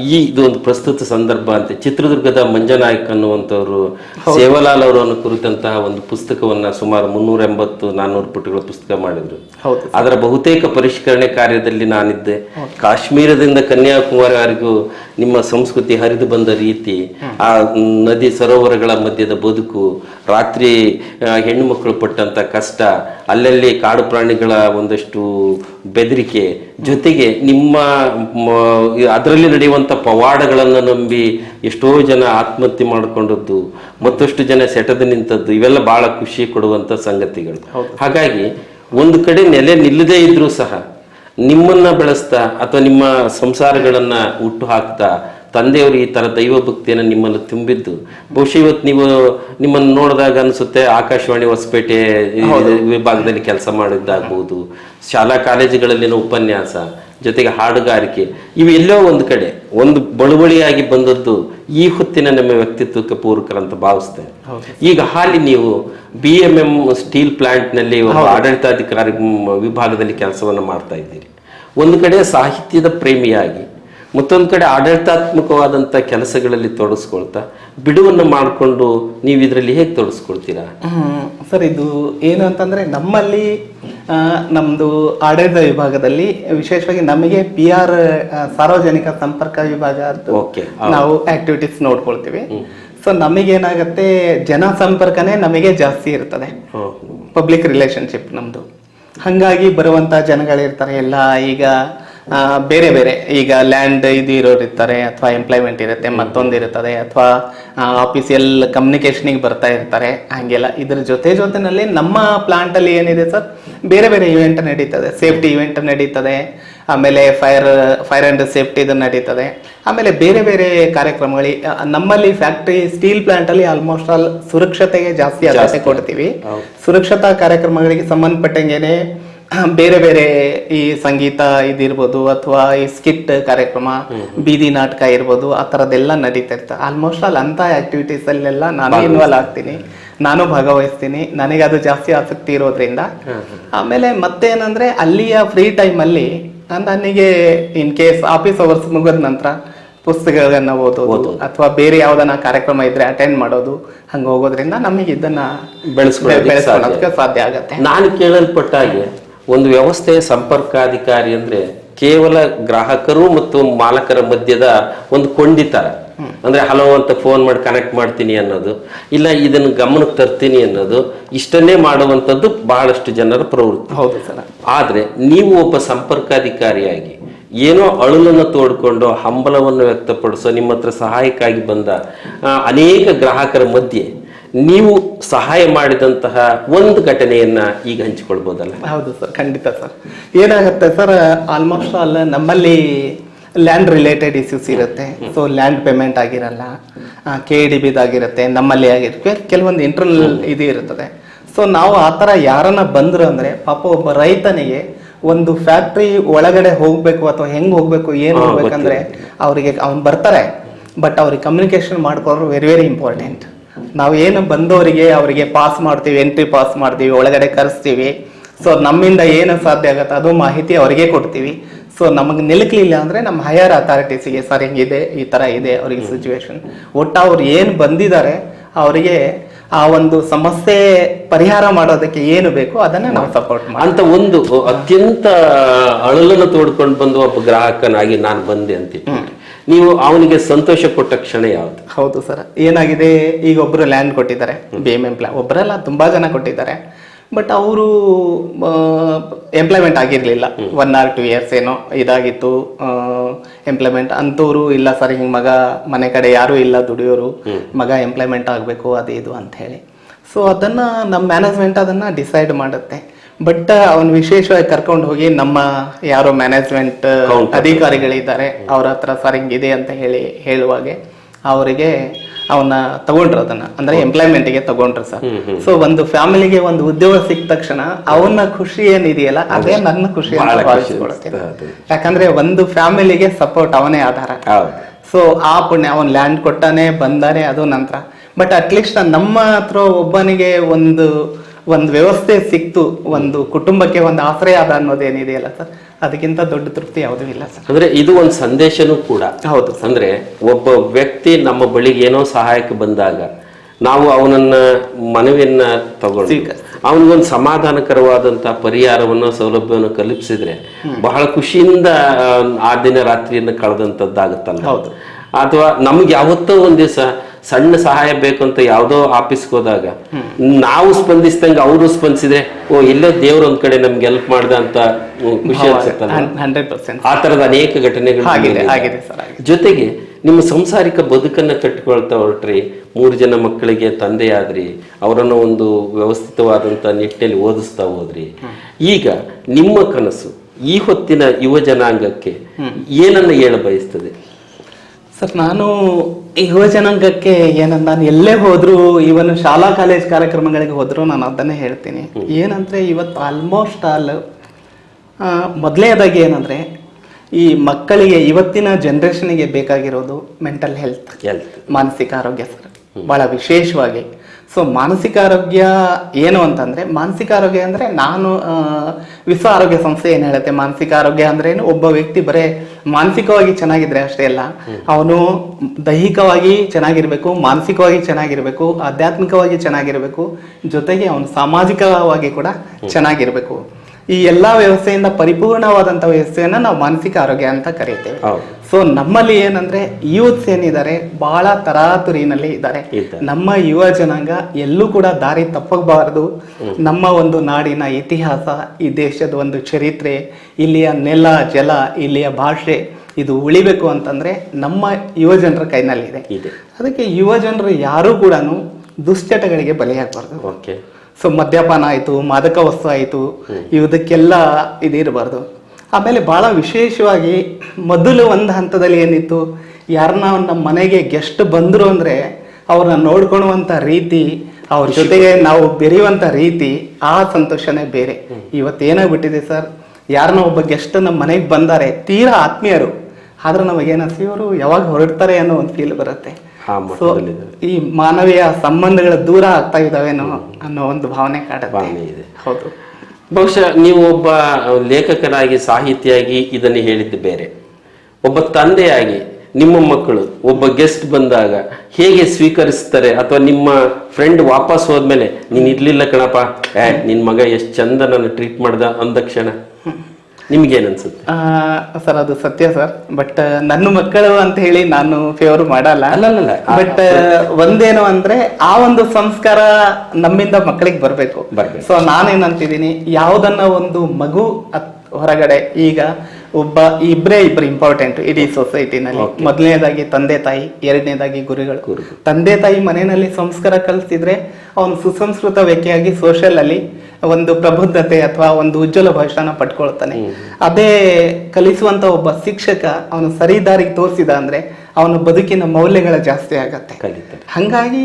ಈ ಇದು ಒಂದು ಪ್ರಸ್ತುತ ಸಂದರ್ಭ ಅಂತ. ಚಿತ್ರದುರ್ಗದ ಮಂಜನಾಯಕ್ ಅನ್ನುವಂಥವ್ರು ಸೇವಲಾಲ್ ಅವರನ್ನು ಕುರಿತಂತಹ ಒಂದು ಪುಸ್ತಕವನ್ನ ಸುಮಾರು ಮುನ್ನೂರ ಎಂಬತ್ತು ನಾನ್ನೂರು ಪುಟಗಳ ಪುಸ್ತಕ ಮಾಡಿದ್ರು. ಅದರ ಬಹುತೇಕ ಪರಿಷ್ಕರಣೆ ಕಾರ್ಯದಲ್ಲಿ ನಾನಿದ್ದೆ. ಕಾಶ್ಮೀರದಿಂದ ಕನ್ಯಾಕುಮಾರಿವರೆಗೂ ನಿಮ್ಮ ಸಂಸ್ಕೃತಿ ಹರಿದು ಬಂದ ರೀತಿ ಆ ನದಿ ಸರೋವರಗಳ ಮಧ್ಯದ ಬದುಕು ರಾತ್ರಿ ಹೆಣ್ಣು ಮಕ್ಕಳು ಪಟ್ಟಂತ ಕಷ್ಟ ಅಲ್ಲಲ್ಲಿ ಕಾಡು ಪ್ರಾಣಿಗಳ ಒಂದಷ್ಟು ಬೆದರಿಕೆ ಜೊತೆಗೆ ನಿಮ್ಮ ಅದರಲ್ಲಿ ನಡೆಯುವಂಥ ಪವಾಡಗಳನ್ನು ನಂಬಿ ಎಷ್ಟೋ ಜನ ಆತ್ಮಹತ್ಯೆ ಮಾಡಿಕೊಂಡದ್ದು ಮತ್ತಷ್ಟು ಜನ ಸೆಟದ ನಿಂತದ್ದು ಇವೆಲ್ಲ ಬಹಳ ಖುಷಿ ಕೊಡುವಂಥ ಸಂಗತಿಗಳು. ಹಾಗಾಗಿ ಒಂದು ಕಡೆ ನೆಲೆ ನಿಲ್ಲದೇ ಇದ್ರೂ ಸಹ ನಿಮ್ಮನ್ನ ಬೆಳೆಸ್ತಾ ಅಥವಾ ನಿಮ್ಮ ಸಂಸಾರಗಳನ್ನ ಹುಟ್ಟು ಹಾಕ್ತಾ ತಂದೆಯವರು ಈ ತರ ದೈವ ಭಕ್ತಿಯನ್ನು ನಿಮ್ಮಲ್ಲಿ ತುಂಬಿದ್ದು. ಬಹುಶಃ ಇವತ್ತು ನೀವು ನಿಮ್ಮನ್ನು ನೋಡಿದಾಗ ಅನಿಸುತ್ತೆ ಆಕಾಶವಾಣಿ ಹೊಸಪೇಟೆ ವಿಭಾಗದಲ್ಲಿ ಕೆಲಸ ಮಾಡಿದ್ದಾಗಬಹುದು ಶಾಲಾ ಕಾಲೇಜುಗಳಲ್ಲಿನ ಉಪನ್ಯಾಸ ಜೊತೆಗೆ ಹಾಡುಗಾರಿಕೆ ಇವೆಲ್ಲೋ ಒಂದು ಕಡೆ ಒಂದು ಬಳುವಳಿಯಾಗಿ ಬಂದದ್ದು ಈ ಹೊತ್ತಿನ ನಮ್ಮ ವ್ಯಕ್ತಿತ್ವಕ್ಕೆ ಪೂರಕರಂತ ಭಾವಿಸ್ತೇನೆ. ಈಗ ಹಾಲಿ ನೀವು ಬಿ ಎಂ ಎಂ ಸ್ಟೀಲ್ ಪ್ಲಾಂಟ್ನಲ್ಲಿ ಆಡಳಿತಾಧಿಕಾರಿ ವಿಭಾಗದಲ್ಲಿ ಕೆಲಸವನ್ನು ಮಾಡ್ತಾ ಇದ್ದೀರಿ. ಒಂದು ಕಡೆ ಸಾಹಿತ್ಯದ ಪ್ರೇಮಿಯಾಗಿ ಮತ್ತೊಂದು ಕಡೆ ಆಡಳಿತಾತ್ಮಕವಾದಂಥ ಕೆಲಸಗಳಲ್ಲಿ ತೊಡಗಿಸ್ಕೊಳ್ತಾ ಬಿಡುವನ್ನು ಮಾಡಿಕೊಂಡು ನೀವು ಇದರಲ್ಲಿ ಹೇಗೆ ತೊಡಸ್ಕೊಳ್ತೀರಾ? ಸರ್ ಇದು ಏನು ಅಂತಂದ್ರೆ ನಮ್ಮಲ್ಲಿ ನಮ್ಮದು ನಮ್ದು ಆಡಳಿತ ವಿಭಾಗದಲ್ಲಿ ವಿಶೇಷವಾಗಿ ನಮಗೆ ಪಿ ಆರ್ ಸಾರ್ವಜನಿಕ ಸಂಪರ್ಕ ವಿಭಾಗ ನಾವು ಆಕ್ಟಿವಿಟೀಸ್ ನೋಡ್ಕೊಳ್ತೀವಿ. ಸೊ ನಮಗೇನಾಗತ್ತೆ ಜನ ಸಂಪರ್ಕನೇ ನಮಗೆ ಜಾಸ್ತಿ ಇರ್ತದೆ. ಪಬ್ಲಿಕ್ ರಿಲೇಶನ್ಶಿಪ್ ನಮ್ದು. ಹಾಗಾಗಿ ಬರುವಂತ ಜನಗಳಿರ್ತಾರೆ ಎಲ್ಲ ಈಗ ಬೇರೆ ಬೇರೆ. ಈಗ ಲ್ಯಾಂಡ್ ಇದು ಇರೋರು ಇರ್ತಾರೆ ಅಥವಾ ಎಂಪ್ಲಾಯ್ಮೆಂಟ್ ಇರುತ್ತೆ ಮತ್ತೊಂದು ಇರುತ್ತದೆ ಅಥವಾ ಆಫೀಸಿಯಲ್ ಕಮ್ಯುನಿಕೇಷನಿಗೆ ಬರ್ತಾ ಇರ್ತಾರೆ ಹಾಗೆಲ್ಲ. ಇದ್ರ ಜೊತೆ ಜೊತೆನಲ್ಲಿ ನಮ್ಮ ಪ್ಲಾಂಟ್ ಅಲ್ಲಿ ಏನಿದೆ ಸರ್? ಬೇರೆ ಬೇರೆ ಇವೆಂಟ್ ನಡೀತದೆ. ಸೇಫ್ಟಿ ಇವೆಂಟ್ ನಡೀತದೆ ಆಮೇಲೆ ಫೈರ್ ಫೈರ್ ಅಂಡ್ ಸೇಫ್ಟಿ ಇದು ನಡೀತದೆ. ಆಮೇಲೆ ಬೇರೆ ಬೇರೆ ಕಾರ್ಯಕ್ರಮಗಳು ನಮ್ಮಲ್ಲಿ ಫ್ಯಾಕ್ಟ್ರಿ ಸ್ಟೀಲ್ ಪ್ಲಾಂಟ್ ಅಲ್ಲಿ ಆಲ್ಮೋಸ್ಟ್ ಆಲ್ ಸುರಕ್ಷತೆಗೆ ಜಾಸ್ತಿ ಆದ್ಯತೆ ಕೊಡ್ತೀವಿ. ಸುರಕ್ಷತಾ ಕಾರ್ಯಕ್ರಮಗಳಿಗೆ ಸಂಬಂಧಪಟ್ಟಂಗೆನೆ ಬೇರೆ ಬೇರೆ ಈ ಸಂಗೀತ ಇದಿರ್ಬೋದು ಅಥವಾ ಈ ಸ್ಕಿಟ್ ಕಾರ್ಯಕ್ರಮ ಬೀದಿ ನಾಟಕ ಇರ್ಬೋದು ಆ ಥರದ್ದೆಲ್ಲ ನಡೀತಾ ಇರ್ತದೆ ಆಲ್ಮೋಸ್ಟ್ ಆಲ್ ಅಂತ ಆಕ್ಟಿವಿಟೀಸ್ ಅಲ್ಲೆಲ್ಲ ನಾನು ಇನ್ವಾಲ್ವ್ ಆಗ್ತೀನಿ. ನಾನು ಭಾಗವಹಿಸ್ತೀನಿ. ನನಗೆ ಅದು ಜಾಸ್ತಿ ಆಸಕ್ತಿ ಇರೋದ್ರಿಂದ. ಆಮೇಲೆ ಮತ್ತೇನಂದ್ರೆ ಅಲ್ಲಿಯ ಫ್ರೀ ಟೈಮಲ್ಲಿ ನನಗೆ ಇನ್ ಕೇಸ್ ಆಫೀಸ್ ಅವರ್ಸ್ ಮುಗಿದ ನಂತರ ಪುಸ್ತಕಗಳನ್ನ ಓದೋದು ಅಥವಾ ಬೇರೆ ಯಾವ್ದನ್ನ ಕಾರ್ಯಕ್ರಮ ಇದ್ರೆ ಅಟೆಂಡ್ ಮಾಡೋದು ಹಂಗ ಹೋಗೋದ್ರಿಂದ ನಮಗೆ ಇದನ್ನ ಬೆಳೆಸ್ಕೊಳ್ಳೋದಕ್ಕೆ ಸಾಧ್ಯ ಆಗತ್ತೆ. ನಾನು ಕೇಳಲ್ಪಟ್ಟ ಹಾಗೆ ಒಂದು ವ್ಯವಸ್ಥೆಯ ಸಂಪರ್ಕಾಧಿಕಾರಿ ಅಂದ್ರೆ ಕೇವಲ ಗ್ರಾಹಕರು ಮತ್ತು ಮಾಲಕರ ಮಧ್ಯದ ಒಂದು ಕೊಂಡಿತರ ಅಂದ್ರೆ ಹಲೋ ಅಂತ ಫೋನ್ ಮಾಡಿ ಕನೆಕ್ಟ್ ಮಾಡ್ತೀನಿ ಅನ್ನೋದು ಇಲ್ಲ ಇದನ್ನು ಗಮನಕ್ಕೆ ತರ್ತೀನಿ ಅನ್ನೋದು ಇಷ್ಟನ್ನೇ ಮಾಡುವಂಥದ್ದು ಬಹಳಷ್ಟು ಜನರ ಪ್ರವೃತ್ತಿ. ಹೌದು ಸರ್. ಆದ್ರೆ ನೀವು ಒಬ್ಬ ಸಂಪರ್ಕಾಧಿಕಾರಿಯಾಗಿ ಏನೋ ಅಳಲನ್ನು ತೋಡ್ಕೊಂಡು ಹಂಬಲವನ್ನು ವ್ಯಕ್ತಪಡಿಸೋ ನಿಮ್ಮ ಹತ್ರ ಸಹಾಯಕ್ಕಾಗಿ ಬಂದ ಅನೇಕ ಗ್ರಾಹಕರ ಮಧ್ಯೆ ನೀವು ಸಹಾಯ ಮಾಡಿದಂತಹ ಒಂದು ಘಟನೆಯನ್ನ ಈಗ ಹಂಚಿಕೊಳ್ಬೋದಲ್ಲ? ಹೌದು ಸರ್ ಖಂಡಿತ ಸರ್. ಏನಾಗುತ್ತೆ ಸರ್ ಆಲ್ಮೋಸ್ಟ್ ಆಲ್ ನಮ್ಮಲ್ಲಿ ಲ್ಯಾಂಡ್ ರಿಲೇಟೆಡ್ ಇಶ್ಯೂಸ್ ಇರುತ್ತೆ. ಸೊ ಲ್ಯಾಂಡ್ ಪೇಮೆಂಟ್ ಆಗಿರಲ್ಲ ಕೆ ಡಿ ಬಿದಾಗಿರುತ್ತೆ ನಮ್ಮಲ್ಲಿ ಆಗಿರುತ್ತೆ. ಕೆಲವೊಂದು ಇಂಟರ್ನಲ್ ಇದು ಇರುತ್ತದೆ. ಸೊ ನಾವು ಆ ಥರ ಯಾರನ್ನ ಬಂದ್ರು ಅಂದ್ರೆ ಪಾಪ ಒಬ್ಬ ರೈತನಿಗೆ ಒಂದು ಫ್ಯಾಕ್ಟ್ರಿ ಒಳಗಡೆ ಹೋಗ್ಬೇಕು ಅಥವಾ ಹೆಂಗ್ ಹೋಗ್ಬೇಕು ಏನು ಹೋಗ್ಬೇಕಂದ್ರೆ ಅವರಿಗೆ ಅವ್ನು ಬರ್ತಾರೆ. ಬಟ್ ಅವ್ರಿಗೆ ಕಮ್ಯುನಿಕೇಶನ್ ಮಾಡ್ಕೊಳ್ಳೋರು ವೆರಿ ವೆರಿ ಇಂಪಾರ್ಟೆಂಟ್ ನಾವು ಏನು ಬಂದವರಿಗೆ ಅವರಿಗೆ ಪಾಸ್ ಮಾಡ್ತೀವಿ ಎಂಟ್ರಿ ಪಾಸ್ ಮಾಡ್ತೀವಿ ಒಳಗಡೆ ಕರೆಸ್ತೀವಿ. ಸೊ ನಮ್ಮಿಂದ ಏನು ಸಾಧ್ಯ ಆಗುತ್ತೆ ಅದು ಮಾಹಿತಿ ಅವರಿಗೆ ಕೊಡ್ತೀವಿ. ಸೊ ನಮಗೆ ನಿಲುಕಲಿಲ್ಲ ಅಂದ್ರೆ ನಮ್ಮ ಹೈಯರ್ ಅಥಾರಿಟೀಸಿಗೆ ಸರ್ ಹಿಂಗಿದೆ ಈ ತರ ಇದೆ ಅವರಿಗೆ ಸಿಚುವೇಶನ್ ಒಟ್ಟು ಅವ್ರು ಏನು ಬಂದಿದ್ದಾರೆ ಅವರಿಗೆ ಆ ಒಂದು ಸಮಸ್ಯೆ ಪರಿಹಾರ ಮಾಡೋದಕ್ಕೆ ಏನು ಬೇಕು ಅದನ್ನ ನಾವು ಸಪೋರ್ಟ್ ಮಾಡಿ ಅಂತ ಒಂದು ಅತ್ಯಂತ ಅಳಲನ್ನು ತೋಡ್ಕೊಂಡು ಬಂದು ಒಬ್ಬ ಗ್ರಾಹಕನಾಗಿ ನಾನು ಬಂದೆ ಅಂತ. ನೀವು ಅವನಿಗೆ ಸಂತೋಷ ಕೊಟ್ಟ ಕ್ಷಣ ಯಾವುದು? ಹೌದು ಸರ್. ಏನಾಗಿದೆ? ಈಗ ಒಬ್ರು ಲ್ಯಾಂಡ್ ಕೊಟ್ಟಿದ್ದಾರೆ ಬಿ ಎಂ ಎಂಪ್ಲಾ ಒಬ್ಬರೆಲ್ಲ ಒಬ್ಬರಲ್ಲ ತುಂಬಾ ಜನ ಕೊಟ್ಟಿದ್ದಾರೆ. ಬಟ್ ಅವರು ಎಂಪ್ಲಾಯ್ಮೆಂಟ್ ಆಗಿರಲಿಲ್ಲ. ಒನ್ ಆರ್ ಟು ಇಯರ್ಸ್ ಏನೋ ಇದಾಗಿತ್ತು. ಎಂಪ್ಲಾಯ್ಮೆಂಟ್ ಅಂತವ್ರು ಇಲ್ಲ ಸರ್ ಹಿಂಗ್ ಮಗ ಮನೆ ಕಡೆ ಯಾರು ಇಲ್ಲ ದುಡಿಯೋರು. ಮಗ ಎಂಪ್ಲಾಯ್ಮೆಂಟ್ ಆಗಬೇಕು ಅದು ಇದು ಅಂತ ಹೇಳಿ ಸೊ ಅದನ್ನ ನಮ್ಮ ಮ್ಯಾನೇಜ್ಮೆಂಟ್ ಅದನ್ನ ಡಿಸೈಡ್ ಮಾಡುತ್ತೆ. ಬಟ್ ಅವನ್ ವಿಶೇಷವಾಗಿ ಕರ್ಕೊಂಡು ಹೋಗಿ ನಮ್ಮ ಯಾರೋ ಮ್ಯಾನೇಜ್ಮೆಂಟ್ ಅಧಿಕಾರಿಗಳಿದ್ದಾರೆ. ಅವ್ರ ಹತ್ರ ಸರ್ ಹಿಂಗಿದೆ ಅಂತ ಹೇಳಿ ಹೇಳುವಾಗೆ ಅವರಿಗೆ ಅವನ್ನ ತಗೊಂಡ್ರು ಅದನ್ನ. ಅಂದ್ರೆ ಎಂಪ್ಲಾಯ್ಮೆಂಟ್ಗೆ ತಗೊಂಡ್ರು ಸರ್. ಸೊ ಒಂದು ಫ್ಯಾಮಿಲಿಗೆ ಒಂದು ಉದ್ಯೋಗ ಸಿಕ್ಕ ತಕ್ಷಣ ಅವನ ಖುಷಿ ಏನಿದೆಯಲ್ಲ ಅದೇ ನನ್ನ ಖುಷಿ ಅಂತ ಭಾವಿಸ್ಕೊಳ್ತೀನಿ. ಯಾಕಂದ್ರೆ ಒಂದು ಫ್ಯಾಮಿಲಿಗೆ ಸಪೋರ್ಟ್ ಅವನೇ ಆಧಾರ. ಸೊ ಆ ಪುಣ್ಯ ಅವನ್ ಲ್ಯಾಂಡ್ ಕೊಟ್ಟಾನೆ ಬಂದಾನೆ ಅದು ನಂತರ. ಬಟ್ ಅಟ್ಲೀಸ್ಟ್ ನಮ್ಮ ಹತ್ರ ಒಬ್ಬನಿಗೆ ಒಂದು ಒಂದು ವ್ಯವಸ್ಥೆ ಸಿಕ್ತು ಒಂದು ಕುಟುಂಬಕ್ಕೆ ಒಂದು ಆಶ್ರಯ ಆದ ಅನ್ನೋದೇನಿದೆಯಲ್ಲ ಸರ್? ಅದಕ್ಕಿಂತ ದೊಡ್ಡ ತೃಪ್ತಿ ಯಾವುದೂ ಇಲ್ಲ ಸರ್. ಅಂದ್ರೆ ಇದು ಒಂದು ಸಂದೇಶನೂ ಕೂಡ. ಹೌದು. ಅಂದ್ರೆ ಒಬ್ಬ ವ್ಯಕ್ತಿ ನಮ್ಮ ಬಳಿಗೆ ಏನೋ ಸಹಾಯಕ್ಕೆ ಬಂದಾಗ ನಾವು ಅವನನ್ನ ಮನವಿಯನ್ನ ತಗೊಂಡು. ಅವನಿಗೊಂದು ಸಮಾಧಾನಕರವಾದಂತಹ ಪರಿಹಾರವನ್ನು ಸೌಲಭ್ಯವನ್ನು ಕಲ್ಪಿಸಿದ್ರೆ ಬಹಳ ಖುಷಿಯಿಂದ ಆ, ಆ ದಿನ ರಾತ್ರಿಯನ್ನು ಕಳೆದಂತದ್ದಾಗುತ್ತಲ್ಲ. ಹೌದು. ಅಥವಾ ನಮ್ಗೆ ಯಾವತ್ತೋ ಒಂದ್ ದಿವಸ ಸಣ್ಣ ಸಹಾಯ ಬೇಕು ಅಂತ ಯಾವ್ದೋ ಆಫೀಸ್ಗೆ ಹೋದಾಗ ನಾವು ಸ್ಪಂದಿಸಿದಂಗೆ ಅವರು ಸ್ಪಂದಿಸಿದ್ರೆ ಓ ಎಲ್ಲೋ ದೇವ್ರ ಒಂದ್ ಕಡೆ ನಮ್ಗೆ ಹೆಲ್ಪ್ ಮಾಡ್ದ ಅಂತ ಖುಷಿ ಅನ್ಸುತ್ತೆ ಆ ತರದ ಅನೇಕ ಘಟನೆಗಳು ಜೊತೆಗೆ ನಿಮ್ಮ ಸಂಸಾರಿಕ ಬದುಕನ್ನ ಕಟ್ಟಿಕೊಳ್ತಾ ಹೊರಟ್ರಿ ಮೂರು ಜನ ಮಕ್ಕಳಿಗೆ ತಂದೆಯಾದ್ರಿ ಅವರನ್ನು ಒಂದು ವ್ಯವಸ್ಥಿತವಾದಂತ ನಿಟ್ಟಿನಲ್ಲಿ ಓದಿಸ್ತಾ ಹೋದ್ರಿ. ಈಗ ನಿಮ್ಮ ಕನಸು ಈ ಹೊತ್ತಿನ ಯುವ ಜನಾಂಗಕ್ಕೆ ಏನನ್ನ ಹೇಳ ಬಯಸ್ತದೆ? ಸರ್ ನಾನು ಯುವ ಜನಾಂಗಕ್ಕೆ ನಾನು ಎಲ್ಲೇ ಹೋದ್ರು ಇವನ್ ಶಾಲಾ ಕಾಲೇಜ್ ಕಾರ್ಯಕ್ರಮಗಳಿಗೆ ಹೋದ್ರು ನಾನು ಅದನ್ನೇ ಹೇಳ್ತೀನಿ. ಏನಂದ್ರೆ ಇವತ್ತು ಆಲ್ಮೋಸ್ಟ್ ಆಲ್ ಮೊದಲನೇದಾಗಿ ಏನಂದ್ರೆ ಈ ಮಕ್ಕಳಿಗೆ ಇವತ್ತಿನ ಜನ್ರೇಷನ್ಗೆ ಬೇಕಾಗಿರೋದು ಮೆಂಟಲ್ ಹೆಲ್ತ್ ಹೆಲ್ತ್ ಮಾನಸಿಕ ಆರೋಗ್ಯ ಸರ್. ಬಹಳ ವಿಶೇಷವಾಗಿ. ಸೊ ಮಾನಸಿಕ ಆರೋಗ್ಯ ಏನು ಅಂತಂದ್ರೆ ಮಾನಸಿಕ ಆರೋಗ್ಯ ಅಂದ್ರೆ ನಾನು ವಿಶ್ವ ಆರೋಗ್ಯ ಸಂಸ್ಥೆ ಏನ್ ಹೇಳುತ್ತೆ? ಮಾನಸಿಕ ಆರೋಗ್ಯ ಅಂದ್ರೆ ಏನು? ಒಬ್ಬ ವ್ಯಕ್ತಿ ಬರೇ ಮಾನಸಿಕವಾಗಿ ಚೆನ್ನಾಗಿದ್ರೆ ಅಷ್ಟೇ ಅಲ್ಲ ಅವನು ದೈಹಿಕವಾಗಿ ಚೆನ್ನಾಗಿರ್ಬೇಕು ಮಾನಸಿಕವಾಗಿ ಚೆನ್ನಾಗಿರ್ಬೇಕು ಆಧ್ಯಾತ್ಮಿಕವಾಗಿ ಚೆನ್ನಾಗಿರ್ಬೇಕು ಜೊತೆಗೆ ಅವನು ಸಾಮಾಜಿಕವಾಗಿ ಕೂಡ ಚೆನ್ನಾಗಿರ್ಬೇಕು. ಈ ಎಲ್ಲಾ ವ್ಯವಸ್ಥೆಯಿಂದ ಪರಿಪೂರ್ಣವಾದಂತಹ ವ್ಯವಸ್ಥೆಯನ್ನ ನಾವು ಮಾನಸಿಕ ಆರೋಗ್ಯ ಅಂತ ಕರೀತೇವೆ. ಸೊ ನಮ್ಮಲ್ಲಿ ಏನಂದ್ರೆ ಯೂತ್ಸ್ ಏನಿದ್ದಾರೆ ಬಹಳ ತರಾತುರಿನಲ್ಲಿ ಇದ್ದಾರೆ. ನಮ್ಮ ಯುವ ಜನಾಂಗ ಎಲ್ಲೂ ಕೂಡ ದಾರಿ ತಪ್ಪಬಾರದು. ನಮ್ಮ ಒಂದು ನಾಡಿನ ಇತಿಹಾಸ ಈ ದೇಶದ ಒಂದು ಚರಿತ್ರೆ ಇಲ್ಲಿಯ ನೆಲ ಜಲ ಇಲ್ಲಿಯ ಭಾಷೆ ಇದು ಉಳಿಬೇಕು ಅಂತಂದ್ರೆ ನಮ್ಮ ಯುವ ಜನರ ಕೈನಲ್ಲಿದೆ. ಇದೆ. ಅದಕ್ಕೆ ಯುವ ಜನರು ಯಾರೂ ಕೂಡ ದುಶ್ಚಟಗಳಿಗೆ ಬಲಿಯಾಗಬಾರ್ದು. ಓಕೆ. ಸೊ ಮದ್ಯಪಾನ ಆಯಿತು ಮಾದಕ ವಸ್ತು ಆಯಿತು ಇದಕ್ಕೆಲ್ಲ ಇದಿರಬಾರ್ದು. ಆಮೇಲೆ ಬಹಳ ವಿಶೇಷವಾಗಿ ಮೊದಲು ಒಂದು ಹಂತದಲ್ಲಿ ಏನಿತ್ತು ಯಾರನ್ನ ನಮ್ಮ ಮನೆಗೆ ಗೆಸ್ಟ್ ಬಂದರು ಅಂದರೆ ಅವ್ರನ್ನ ನೋಡ್ಕೊಳ್ಳುವಂಥ ರೀತಿ ಅವ್ರ ಜೊತೆಗೆ ನಾವು ಬೆರೆಯುವಂಥ ರೀತಿ ಆ ಸಂತೋಷನೇ ಬೇರೆ. ಇವತ್ತೇನಾಗ್ಬಿಟ್ಟಿದೆ ಸರ್? ಯಾರನ್ನ ಒಬ್ಬ ಗೆಸ್ಟ್ ನಮ್ಮ ಮನೆಗೆ ಬಂದಾರೆ ತೀರಾ ಆತ್ಮೀಯರು ಆದ್ರೆ ನಮಗೇನಿಸಿ ಅವರು ಯಾವಾಗ ಹೊರಡ್ತಾರೆ ಅನ್ನೋ ಒಂದು ಫೀಲ್ ಬರುತ್ತೆ. ಸೊ ಈ ಮಾನವೀಯ ಸಂಬಂಧಗಳ ದೂರ ಆಗ್ತಾ ಇದಾವೇನೋ ಅನ್ನೋ ಒಂದು ಭಾವನೆ ಕಾಡುತ್ತೆ. ಹೌದು. ಬಹುಶಃ ನೀವು ಒಬ್ಬ ಲೇಖಕನಾಗಿ, ಸಾಹಿತಿಯಾಗಿ ಇದನ್ನು ಹೇಳಿದ್ದು ಬೇರೆ. ಒಬ್ಬ ತಂದೆಯಾಗಿ ನಿಮ್ಮ ಮಕ್ಕಳು, ಒಬ್ಬ ಗೆಸ್ಟ್ ಬಂದಾಗ ಹೇಗೆ ಸ್ವೀಕರಿಸ್ತಾರೆ? ಅಥವಾ ನಿಮ್ಮ ಫ್ರೆಂಡ್ ವಾಪಸ್ ಹೋದ್ಮೇಲೆ, ನೀನ್ ಇರ್ಲಿಲ್ಲ ಕಣಪ್ಪ, ಏ, ನಿನ್ ಮಗ ಎಷ್ಟು ಚಂದ ನನ್ನ ಟ್ರೀಟ್ ಮಾಡ್ದ ಅಂದ ಕ್ಷಣ? ನಿಮ್ಗೇನ್ ಅನ್ಸುತ್ತೆ ಸರ್ ಅದು ಸತ್ಯ ಸರ್. ಬಟ್ ನನ್ನ ಮಕ್ಕಳು ಅಂತ ಹೇಳಿ ನಾನು ಫೇವರ್ ಮಾಡಲ್ಲ. ಅಲ್ಲಲ್ಲ ಬಟ್ ಒಂದೇನು ಅಂದ್ರೆ ಆ ಒಂದು ಸಂಸ್ಕಾರ ನಮ್ಮಿಂದ ಮಕ್ಕಳಿಗೆ ಬರ್ಬೇಕು. ಸೊ ನಾನೇನಂತಿದ್ದೀನಿ ಯಾವ್ದನ್ನ ಒಂದು ಮಗು ಹೊರಗಡೆ ಈಗ ಒಬ್ಬ ಇಬ್ಬರೇ ಇಬ್ಬರು ಇಂಪಾರ್ಟೆಂಟ್ ಇಡೀ ಸೊಸೈಟಿನಲ್ಲಿ ಮೊದಲನೇದಾಗಿ ತಂದೆ ತಾಯಿ ಎರಡನೇದಾಗಿ ಗುರುಗಳು. ಗುರುಗಳು. ತಂದೆ ತಾಯಿ ಮನೆಯಲ್ಲಿ ಸಂಸ್ಕಾರ ಕಲಿಸಿದ್ರೆ ಅವನು ಸುಸಂಸ್ಕೃತ ವ್ಯಕ್ತಿಯಾಗಿ ಸೋಷಿಯಲ್ ಅಲ್ಲಿ ಒಂದು ಪ್ರಬುದ್ಧತೆ ಅಥವಾ ಒಂದು ಉಜ್ವಲ ಭವಿಷ್ಯನ ಪಟ್ಕೊಳ್ತಾನೆ ಅದೇ ಕಲಿಸುವಂತ ಒಬ್ಬ ಶಿಕ್ಷಕ ಅವನು ಸರಿದಾರಿಗೆ ತೋರಿಸಿದ ಅಂದ್ರೆ ಅವನ ಬದುಕಿನ ಮೌಲ್ಯಗಳ ಜಾಸ್ತಿ ಆಗತ್ತೆ. ಹಂಗಾಗಿ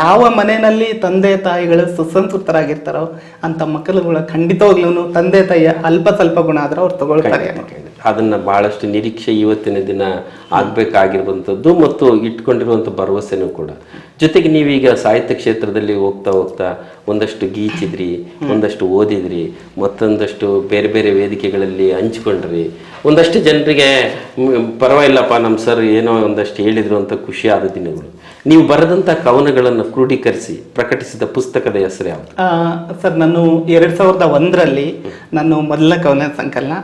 ಯಾವ ಮನೆಯಲ್ಲಿ ತಂದೆ ತಾಯಿಗಳು ಸುಸಂಸ್ಕೃತರಾಗಿರ್ತಾರೋ ಅಂತ ಮಕ್ಕಳುಗಳು ಖಂಡಿತವಾಗ್ಲೂ ತಂದೆ ತಾಯಿಯ ಅಲ್ಪ ಸ್ವಲ್ಪ ಗುಣ ಆದ್ರೆ ಅವ್ರು ತಗೊಳ್ತಾರೆ. ಅದನ್ನ ಬಹಳಷ್ಟು ನಿರೀಕ್ಷೆ ಇವತ್ತಿನ ದಿನ ಆಗಬೇಕಾಗಿರುವಂಥದ್ದು ಮತ್ತು ಇಟ್ಕೊಂಡಿರುವಂಥ ಭರವಸೆನೂ ಕೂಡ. ಜೊತೆಗೆ ನೀವೀಗ ಸಾಹಿತ್ಯ ಕ್ಷೇತ್ರದಲ್ಲಿ ಹೋಗ್ತಾ ಹೋಗ್ತಾ ಒಂದಷ್ಟು ಗೀಚಿದ್ರಿ ಒಂದಷ್ಟು ಓದಿದ್ರಿ ಮತ್ತೊಂದಷ್ಟು ಬೇರೆ ಬೇರೆ ವೇದಿಕೆಗಳಲ್ಲಿ ಹಂಚ್ಕೊಂಡ್ರಿ. ಒಂದಷ್ಟು ಜನರಿಗೆ ಪರವಾಗಿಲ್ಲಪ್ಪ ನಮ್ಮ ಸರ್ ಏನೋ ಒಂದಷ್ಟು ಹೇಳಿದ್ರು ಅಂತ ಖುಷಿಯಾದ ದಿನಗಳು. ನೀವು ಬರೆದಂಥ ಕವನಗಳನ್ನು ಕ್ರೋಢೀಕರಿಸಿ ಪ್ರಕಟಿಸಿದ ಪುಸ್ತಕದ ಹೆಸರು ಯಾವುದು? ಸರ್ ನಾನು ಎರಡು ಸಾವಿರದ ಒಂದರಲ್ಲಿ ನಾನು ಮೊದಲ ಕವನ ಸಂಕಲನ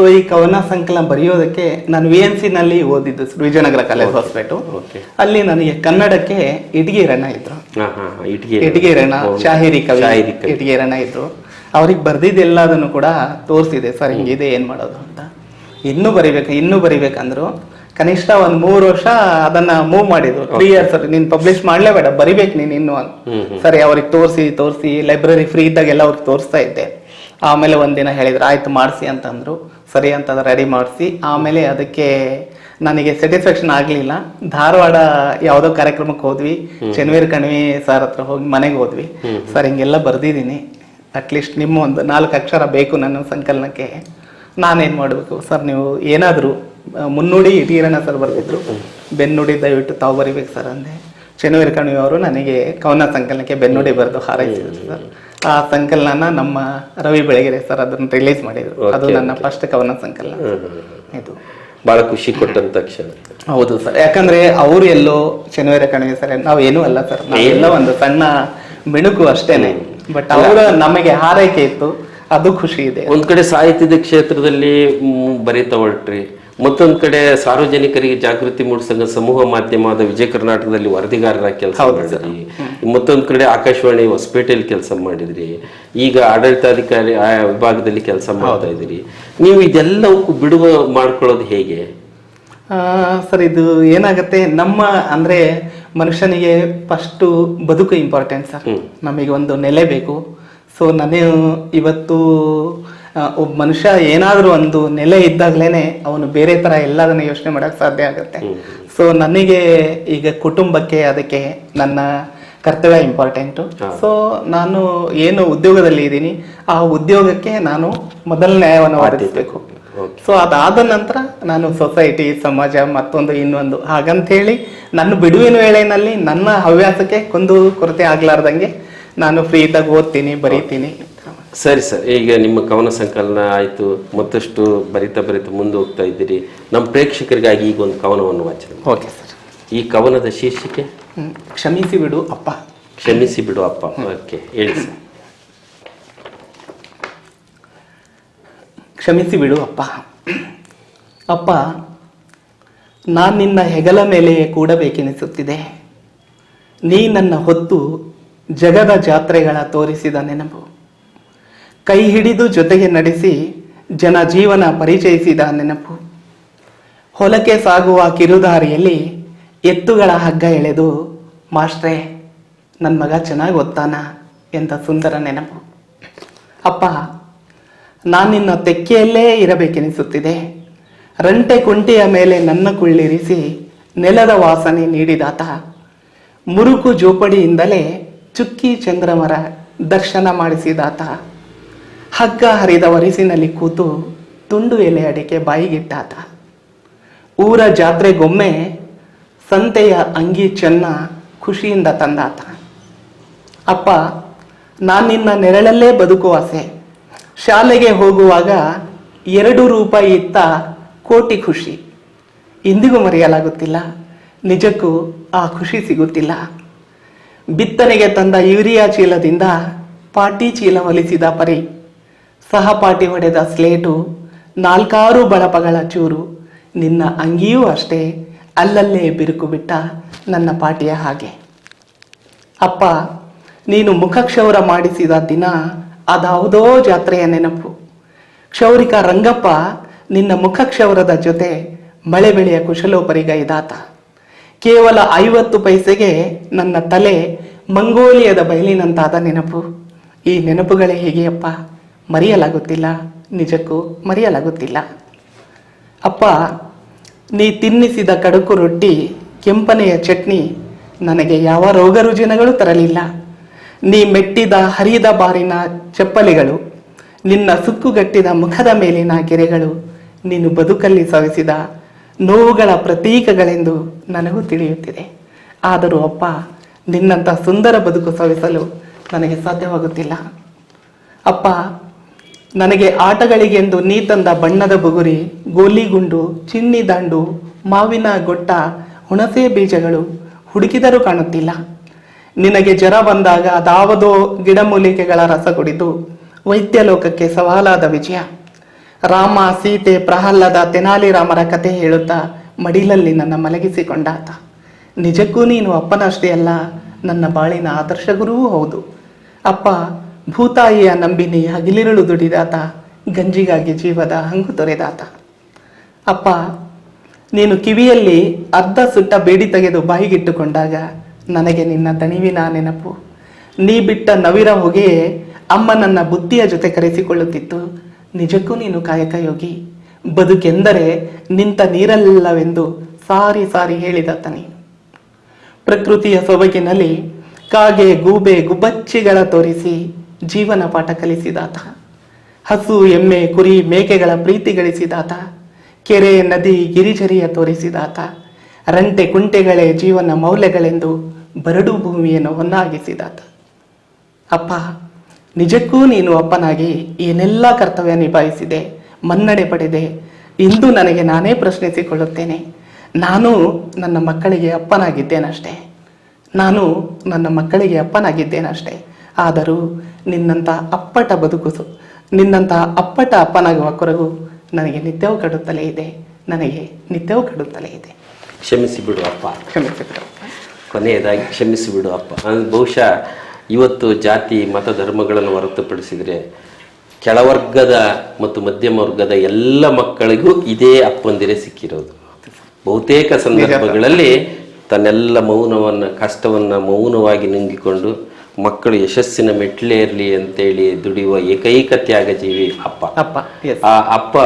ಸೊ ಈ ಕವನ ಸಂಕಲನ ಬರೆಯೋದಕ್ಕೆ ನಾನು ವಿ ಎನ್ ಸಿ ನಲ್ಲಿ ಓದಿದ್ದು ಸರ್, ವಿಜಯನಗರ ಕಾಲೇಜ್ ಹಾಸ್ಪಿಟಲ್. ಅಲ್ಲಿ ನನಗೆ ಕನ್ನಡಕ್ಕೆ ಇಟಗೀರಣ್ಣ ಇದ್ರು. ಇಟಗೀರಣ್ಣ ಶಾಹಿರಿ ಕವಿ. ಇಟಗೀರಣ್ಣ ಇದ್ರು. ಅವ್ರಿಗೆ ಬರ್ದಿದ್ದೆಲ್ಲದನ್ನು ಕೂಡ ತೋರಿಸಿದೆ ಸರ್ ಹಿಂಗಿದೆ ಏನ್ ಮಾಡೋದು ಅಂತ. ಇನ್ನೂ ಬರಿಬೇಕು ಇನ್ನೂ ಬರಿಬೇಕಂದ್ರು. ಕನಿಷ್ಠ ಒಂದ್ ಮೂರು ವರ್ಷ ಅದನ್ನ ಮೂವ್ ಮಾಡಿದ್ರು. ತ್ರೀ ಇಯರ್ಸ್ ನೀನ್ ಪಬ್ಲಿಷ್ ಮಾಡ್ಲೇಬೇಡ ಬರಿಬೇಕು ನೀನ್ ಇನ್ನು ಅಂತ. ಸರಿ ಅವ್ರಿಗೆ ತೋರಿಸಿ ತೋರಿಸಿ ಲೈಬ್ರರಿ ಫ್ರೀ ಇದ್ದಾಗೆಲ್ಲ ಅವ್ರಿಗೆ ತೋರಿಸ್ತಾ ಇದ್ದೆ. ಆಮೇಲೆ ಒಂದಿನ ಹೇಳಿದ್ರು ಆಯ್ತು ಮಾಡಿಸಿ ಅಂತಂದ್ರು. ಸರಿ ಅಂತ ರೆಡಿ ಮಾಡಿಸಿ ಆಮೇಲೆ ಅದಕ್ಕೆ ನನಗೆ ಸ್ಯಾಟಿಸ್ಫ್ಯಾಕ್ಷನ್ ಆಗಲಿಲ್ಲ. ಧಾರವಾಡ ಯಾವುದೋ ಕಾರ್ಯಕ್ರಮಕ್ಕೆ ಹೋದ್ವಿ. ಚೆನ್ನವೀರ್ ಕಣಿವೆ ಸರ್ ಹತ್ರ ಹೋಗಿ ಮನೆಗೆ ಹೋದ್ವಿ. ಸರ್ ಹಿಂಗೆಲ್ಲ ಬರ್ದಿದ್ದೀನಿ. ಅಟ್ಲೀಸ್ಟ್ ನಿಮ್ಮ ಒಂದು ನಾಲ್ಕು ಅಕ್ಷರ ಬೇಕು ನನ್ನ ಸಂಕಲನಕ್ಕೆ. ನಾನೇನು ಮಾಡಬೇಕು? ಸರ್ ನೀವು ಏನಾದರೂ ಮುನ್ನುಡಿ ಇಟ್ಟಿರೋಣ ಸರ್ ಬರ್ತಿದ್ರು ಬೆನ್ನುಡಿ ದಯವಿಟ್ಟು ತಾವು ಬರಿಬೇಕು ಸರ್ ಅಂದೆ. ಚೆನ್ನವೀರ್ ಕಣಿವೆ ಅವರು ನನಗೆ ಕವನ ಸಂಕಲನಕ್ಕೆ ಬೆನ್ನುಡಿ ಬರೆದು ಹಾರೈಸಿದ್ರು ಸರ್ ಆ ಸಂಕಲನ ನಮ್ಮ ರವಿ ಬೆಳಗೆರೆ ಸರ್ ಅದನ್ನ ರಿಲೀಸ್ ಮಾಡಿದ್ರು. ಅದು ನನ್ನ ಫಸ್ಟ್ ಕವನ ಸಂಕಲನ. ಇದು. ಬಹಳ ಖುಷಿ ಕೊಟ್ಟಂತ ಕ್ಷಣ. ಹೌದು ಸರ್. ಯಾಕಂದ್ರೆ ಅವ್ರು ಎಲ್ಲೋ ಶನಿವಾರ ಕಣಿವೆ ಸರ್ ನಾವು ಏನೂ ಅಲ್ಲ ಸರ್. ಎಲ್ಲ ಒಂದು ಸಣ್ಣ ಮಿಣುಕು ಅಷ್ಟೇನೆ. ಬಟ್ ಅವರ ನಮಗೆ ಹಾರೈಕೆ ಇತ್ತು. ಅದು ಖುಷಿ ಇದೆ. ಒಂದ್ ಕಡೆ ಸಾಹಿತ್ಯದ ಕ್ಷೇತ್ರದಲ್ಲಿ ಬರೀತಾ ಹೊರಟ್ರಿ. ಮತ್ತೊಂದ್ ಕಡೆ ಸಾರ್ವಜನಿಕರಿಗೆ ಜಾಗೃತಿ ಮೂಡಿಸಂಗ ಸಮೂಹ ಮಾಧ್ಯಮದ ವಿಜಯ ಕರ್ನಾಟಕದಲ್ಲಿ ವರದಿಗಾರರ ಕೆಲಸ ಮಾಡಿದ್ರಿ. ಮತ್ತೊಂದು ಕಡೆ ಆಕಾಶವಾಣಿ ಹೊಸಪೇಟೆಯಲ್ಲಿ ಕೆಲಸ ಮಾಡಿದ್ರಿ. ಈಗ ಆಡಳಿತಾಧಿಕಾರಿ ಆ ವಿಭಾಗದಲ್ಲಿ ಕೆಲಸ ಮಾಡ್ತಾ ಇದ್ದೀರಿ. ನೀವು ಇದೆಲ್ಲವಕ್ಕೂ ಬಿಡುವ ಮಾಡ್ಕೊಳ್ಳೋದು ಹೇಗೆ? ಸರ್ ಇದು ಏನಾಗುತ್ತೆ ನಮ್ಮ ಅಂದ್ರೆ ಮನುಷ್ಯನಿಗೆ ಫಸ್ಟು ಬದುಕು ಇಂಪಾರ್ಟೆಂಟ್ ಸರ್. ನಮಗೆ ಒಂದು ನೆಲೆ ಬೇಕು. ಸೊ ನಾನು ಇವತ್ತು ಒಬ್ಬ ಮನುಷ್ಯ ಏನಾದರೂ ಒಂದು ನೆಲೆ ಇದ್ದಾಗ್ಲೇನೆ ಅವನು ಬೇರೆ ತರ ಎಲ್ಲದನ್ನ ಯೋಚನೆ ಮಾಡೋಕೆ ಸಾಧ್ಯ ಆಗುತ್ತೆ. ಸೊ ನನಗೆ ಈಗ ಕುಟುಂಬಕ್ಕೆ ಅದಕ್ಕೆ ನನ್ನ ಕರ್ತವ್ಯ ಇಂಪಾರ್ಟೆಂಟು ಸೊ ನಾನು ಏನು ಉದ್ಯೋಗದಲ್ಲಿ ಇದ್ದೀನಿ ಆ ಉದ್ಯೋಗಕ್ಕೆ ನಾನು ಮೊದಲ ನ್ಯಾಯವನ್ನು ವಾದಿಸಬೇಕು ಸೊ ಅದಾದ ನಂತರ ನಾನು ಸೊಸೈಟಿ ಸಮಾಜ ಮತ್ತೊಂದು ಇನ್ನೊಂದು ಹಾಗಂತ ಹೇಳಿ ನನ್ನ ಬಿಡುವಿನ ವೇಳೆಯಲ್ಲಿ ನನ್ನ ಹವ್ಯಾಸಕ್ಕೆ ಕುಂದು ಕೊರತೆ ಆಗ್ಲಾರ್ದಂಗೆ ನಾನು ಫ್ರೀ ಇದ್ದಾಗ ಓದ್ತೀನಿ ಬರೀತೀನಿ. ಸರಿ ಸರ್ ಈಗ ನಿಮ್ಮ ಕವನ ಸಂಕಲನ ಆಯಿತು ಮತ್ತಷ್ಟು ಬರಿತಾ ಬರಿತಾ ಮುಂದೆ ಹೋಗ್ತಾ ಇದ್ದೀರಿ. ನಮ್ಮ ಪ್ರೇಕ್ಷಕರಿಗಾಗಿ ಈಗ ಒಂದು ಕವನವನ್ನು ವಾಚನ. Okay sir. ಈ ಕವನದ ಶೀರ್ಷಿಕೆ. ಕ್ಷಮಿಸಿ ಬಿಡು ಅಪ್ಪ. ಕ್ಷಮಿಸಿ ಬಿಡು ಅಪ್ಪ. ಓಕೆ ಹೇಳಿ ಸರ್. ಕ್ಷಮಿಸಿ ಬಿಡು ಅಪ್ಪ. ಅಪ್ಪ ನಾನು ನಿನ್ನ ಹೆಗಲ ಮೇಲೆ ಕೂಡಬೇಕೆನಿಸುತ್ತಿದೆ. ನೀ ನನ್ನ ಹೊತ್ತು ಜಗದ ಜಾತ್ರೆಗಳ ತೋರಿಸಿದ ನೆನಪು. ಕೈ ಹಿಡಿದು ಜೊತೆಗೆ ನಡೆಸಿ ಜನ ಜೀವನ ಪರಿಚಯಿಸಿದ ನೆನಪು. ಹೊಲಕ್ಕೆ ಸಾಗುವ ಕಿರುದಾರಿಯಲ್ಲಿ ಎತ್ತುಗಳ ಹಗ್ಗ ಎಳೆದು, ಮಾಸ್ಟ್ರೇ ನನ್ನ ಮಗ ಚೆನ್ನಾಗಿ ಓದ್ತಾನ ಎಂದ ಸುಂದರ ನೆನಪು. ಅಪ್ಪ, ನಾನು ನಿನ್ನ ತೆಕ್ಕೆಯಲ್ಲೇ ಇರಬೇಕೆನಿಸುತ್ತಿದೆ. ರಂಟೆ ಕುಂಟೆಯ ಮೇಲೆ ನನ್ನ ಕುಳ್ಳಿರಿಸಿ ನೆಲದ ವಾಸನೆ ನೀಡಿದಾತ. ಮುರುಕು ಜೋಪಡಿಯಿಂದಲೇ ಚುಕ್ಕಿ ಚಂದ್ರಮರ ದರ್ಶನ ಮಾಡಿಸಿದಾತ. ಹಗ್ಗ ಹರಿದ ವರಿಸಿನಲ್ಲಿ ಕೂತು ತುಂಡು ಎಲೆ ಅಡಿಕೆ ಬಾಯಿಗಿಟ್ಟಾತ ಊರ ಜಾತ್ರೆಗೊಮ್ಮೆ ಸಂತೆಯ ಅಂಗಿ ಚೆನ್ನ ಖುಷಿಯಿಂದ ತಂದಾತ. ಅಪ್ಪ, ನಾನು ನಿನ್ನ ನೆರಳಲ್ಲೇ ಬದುಕುವ ಆಸೆ. ಶಾಲೆಗೆ ಹೋಗುವಾಗ ಎರಡು ರೂಪಾಯಿ ಇತ್ತ ಕೋಟಿ ಖುಷಿ. ಇಂದಿಗೂ ಮರೆಯಲಾಗುತ್ತಿಲ್ಲ. ನಿಜಕ್ಕೂ ಆ ಖುಷಿ ಸಿಗುತ್ತಿಲ್ಲ. ಬಿತ್ತನೆಗೆ ತಂದ ಯೂರಿಯಾ ಚೀಲದಿಂದ ಪಾಟಿ ಚೀಲ ಹೊಲಿಸಿದ ಪರಿ. ಸಹಪಾಠಿ ಹೊಡೆದ ಸ್ಲೇಟು, ನಾಲ್ಕಾರು ಬಳಪಗಳ ಚೂರು, ನಿನ್ನ ಅಂಗಿಯೂ ಅಷ್ಟೇ, ಅಲ್ಲಲ್ಲೇ ಬಿರುಕು ಬಿಟ್ಟ ನನ್ನ ಪಾಟಿಯ ಹಾಗೆ. ಅಪ್ಪ, ನೀನು ಮುಖಕ್ಷೌರ ಮಾಡಿಸಿದ ದಿನ ಅದಾವುದೋ ಜಾತ್ರೆಯ ನೆನಪು. ಕ್ಷೌರಿಕ ರಂಗಪ್ಪ ನಿನ್ನ ಮುಖಕ್ಷೌರದ ಜೊತೆ ಮಳೆ ಬೆಳೆಯ ಕುಶಲೋಪರಿಗೈದಾತ ಕೇವಲ ಐವತ್ತು ಪೈಸೆಗೆ ನನ್ನ ತಲೆ ಮಂಗೋಲಿಯದ ಬಯಲಿನಂತಾದ ನೆನಪು. ಈ ನೆನಪುಗಳೇ ಹೇಗೆಯಪ್ಪ ಮರೆಯಲಾಗುತ್ತಿಲ್ಲ. ನಿಜಕ್ಕೂ ಮರೆಯಲಾಗುತ್ತಿಲ್ಲ. ಅಪ್ಪ, ನೀ ತಿನ್ನಿಸಿದ ಕಡುಕು ರೊಟ್ಟಿ, ಕೆಂಪನೆಯ ಚಟ್ನಿ, ನನಗೆ ಯಾವ ರೋಗ ರುಜಿನಗಳು ತರಲಿಲ್ಲ. ನೀ ಮೆಟ್ಟಿದ, ಹರಿದ ಬಾರಿನ ಚಪ್ಪಲಿಗಳು, ನಿನ್ನ ಸುಕ್ಕುಗಟ್ಟಿದ ಮುಖದ ಮೇಲಿನ ಗೆರೆಗಳು ನೀನು ಬದುಕಲ್ಲಿ ಸವಿಸಿದ ನೋವುಗಳ ಪ್ರತೀಕಗಳೆಂದು ನನಗೂ ತಿಳಿಯುತ್ತಿದೆ. ಆದರೂ ಅಪ್ಪ, ನಿನ್ನಂಥ ಸುಂದರ ಬದುಕು ಸವಿಸಲು ನನಗೆ ಸಾಧ್ಯವಾಗುತ್ತಿಲ್ಲ. ಅಪ್ಪ ನನಗೆ ಆಟಗಳಿಗೆಂದು ನೀ ತಂದ ಬಣ್ಣದ ಬುಗುರಿ, ಗೋಲಿಗುಂಡು, ಚಿನ್ನಿ ದಾಂಡು, ಮಾವಿನ ಗೊಟ್ಟ, ಹುಣಸೆ ಬೀಜಗಳು ಹುಡುಕಿದರೂ ಕಾಣುತ್ತಿಲ್ಲ. ನಿನಗೆ ಜ್ವರ ಬಂದಾಗ ಅದಾವದೋ ಗಿಡಮೂಲಿಕೆಗಳ ರಸ ಕುಡಿದು ವೈದ್ಯ ಲೋಕಕ್ಕೆ ಸವಾಲಾದ ವಿಜಯ. ರಾಮ ಸೀತೆ ಪ್ರಹ್ಲಾದ ತೆನಾಲಿರಾಮರ ಕತೆ ಹೇಳುತ್ತಾ ಮಡಿಲಲ್ಲಿ ನನ್ನ ಮಲಗಿಸಿಕೊಂಡಾತ. ನಿಜಕ್ಕೂ ನೀನು ಅಪ್ಪನಷ್ಟೇ ಅಲ್ಲ, ನನ್ನ ಬಾಳಿನ ಆದರ್ಶ ಗುರುವೂ ಹೌದು. ಅಪ್ಪ ಭೂತಾಯಿಯ ನಂಬಿನಿ ಹಗಿಲಿರುಳು ದುಡಿದಾತ, ಗಂಜಿಗಾಗಿ ಜೀವದ ಹಂಗು ತೊರೆದಾತ. ಅಪ್ಪ, ನೀನು ಕಿವಿಯಲ್ಲಿ ಅರ್ಧ ಸುಟ್ಟ ಬೇಡಿ ತೆಗೆದು ಬಾಯಿಗಿಟ್ಟುಕೊಂಡಾಗ ನನಗೆ ನಿನ್ನ ದಣಿವಿನ ನೆನಪು. ನೀ ಬಿಟ್ಟ ನವಿರ ಹೊಗೆಯೇ ಅಮ್ಮ ನನ್ನ ಬುದ್ಧಿಯ ಜೊತೆ ಕರೆಸಿಕೊಳ್ಳುತ್ತಿತ್ತು. ನಿಜಕ್ಕೂ ನೀನು ಕಾಯಕ ಯೋಗಿ. ಬದುಕೆಂದರೆ ನಿಂತ ನೀರಲ್ಲವೆಂದು ಸಾರಿ ಸಾರಿ ಹೇಳಿದ ತನಿ ಪ್ರಕೃತಿಯ ಸೊಬಗಿನಲ್ಲಿ ಕಾಗೆ ಗೂಬೆ ಗುಬ್ಬಚ್ಚಿಗಳ ತೋರಿಸಿ ಜೀವನ ಪಾಠ ಕಲಿಸಿದಾತ ಹಸು, ಎಮ್ಮೆ, ಕುರಿ, ಮೇಕೆಗಳ ಪ್ರೀತಿ ಗಳಿಸಿದಾತ ಕೆರೆ, ನದಿ, ಗಿರಿಜರಿಯ ತೋರಿಸಿದಾತ ರಂಟೆ, ಕುಂಟೆಗಳೇ ಜೀವನ ಮೌಲ್ಯಗಳೆಂದು ಬರಡು ಭೂಮಿಯನ್ನು ಹೊನ್ನಾಗಿಸಿದಾತ ಅಪ್ಪ, ನಿಜಕ್ಕೂ ನೀನು ಅಪ್ಪನಾಗಿ ಏನೆಲ್ಲ ಕರ್ತವ್ಯ ನಿಭಾಯಿಸಿದೆ, ಮನ್ನಣೆ ಪಡೆದೆ. ಇಂದು ನನಗೆ ನಾನೇ ಪ್ರಶ್ನಿಸಿಕೊಳ್ಳುತ್ತೇನೆ. ನಾನು ನನ್ನ ಮಕ್ಕಳಿಗೆ ಅಪ್ಪನಾಗಿದ್ದೇನಷ್ಟೇ. ನಾನು ನನ್ನ ಮಕ್ಕಳಿಗೆ ಅಪ್ಪನಾಗಿದ್ದೇನಷ್ಟೇ. ಆದರೂ ನಿನ್ನಂಥ ಅಪ್ಪಟ ಬದುಕು ನಿನ್ನಂಥ ಅಪ್ಪಟ ಅಪ್ಪನಾಗುವ ಕೊರಗು ನನಗೆ ನಿತ್ಯವೂ ಕಡುತ್ತಲೇ ಇದೆ. ನನಗೆ ನಿತ್ಯವೂ ಕಡುತ್ತಲೇ ಇದೆ. ಕ್ಷಮಿಸಿ ಬಿಡು ಅಪ್ಪ. ಕ್ಷಮಿಸಿ ಬಿಡು. ಕೊನೆಯದಾಗಿ ಕ್ಷಮಿಸಿ ಬಿಡು ಅಪ್ಪ. ಬಹುಶಃ ಇವತ್ತು ಜಾತಿ ಮತ ಧರ್ಮಗಳನ್ನು ಹೊರತುಪಡಿಸಿದರೆ ಕೆಳವರ್ಗದ ಮತ್ತು ಮಧ್ಯಮ ವರ್ಗದ ಎಲ್ಲ ಮಕ್ಕಳಿಗೂ ಇದೇ ಅಪ್ಪಂದಿರೆ ಸಿಕ್ಕಿರೋದು. ಬಹುತೇಕ ಸಂದರ್ಭಗಳಲ್ಲಿ ತನ್ನೆಲ್ಲ ಮೌನವನ್ನು ಕಷ್ಟವನ್ನು ಮೌನವಾಗಿ ನುಂಗಿಕೊಂಡು ಮಕ್ಕಳು ಯಶಸ್ಸಿನ ಮೆಟ್ಲೇರ್ಲಿ ಅಂತೇಳಿ ದುಡಿಯುವ ಏಕೈಕ ತ್ಯಾಗಜೀವಿ ಅಪ್ಪ. ಅಪ್ಪ ಆ ಅಪ್ಪ